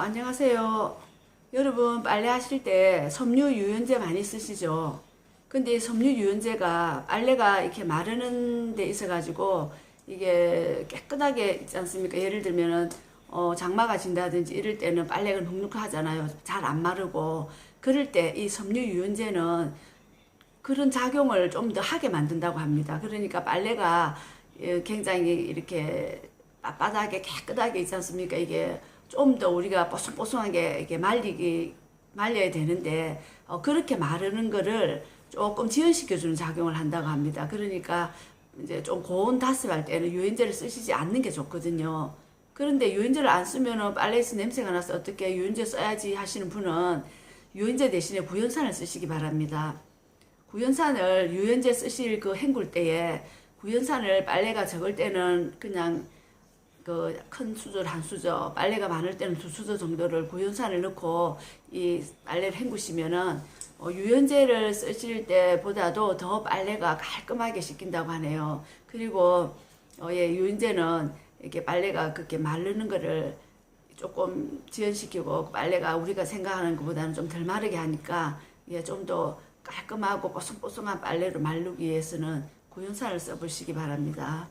안녕하세요. 여러분 빨래 하실 때 섬유 유연제 많이 쓰시죠? 근데 이 섬유 유연제가 빨래가 이렇게 마르는 데 있어 가지고 이게 깨끗하게 있지 않습니까? 예를 들면은 어, 장마가 진다든지 이럴 때는 빨래가 눅눅하잖아요. 잘 안 마르고 그럴 때 이 섬유 유연제는 그런 작용을 좀 더 하게 만든다고 합니다. 그러니까 빨래가 예, 굉장히 이렇게 빳빳하게 깨끗하게 있지 않습니까? 이게 좀 더 우리가 뽀송뽀송하게 이렇게 말리기 말려야 되는데 어, 그렇게 마르는 거를 조금 지연시켜 주는 작용을 한다고 합니다. 그러니까 이제 좀 고온 다습할 때는 유연제를 쓰시지 않는 게 좋거든요. 그런데 유연제를 안 쓰면은 빨래에서 냄새가 나서 어떻게 유연제 써야지 하시는 분은 유연제 대신에 구연산을 쓰시기 바랍니다. 구연산을 유연제 쓰실 그 헹굴 때에 구연산을 빨래가 적을 때는 그냥 그 큰 수저 한 수저 빨래가 많을 때는 두 수저 정도를 구연산을 넣고 이 빨래를 헹구시면은 어, 유연제를 쓰실 때보다도 더 빨래가 깔끔하게 씻긴다고 하네요. 그리고 어, 예, 유연제는 이렇게 빨래가 그렇게 마르는 거를 조금 지연시키고 빨래가 우리가 생각하는 것보다는 좀 덜 마르게 하니까 예, 좀 더 깔끔하고 뽀송뽀송한 빨래로 말르기 위해서는 구연산을 써보시기 바랍니다.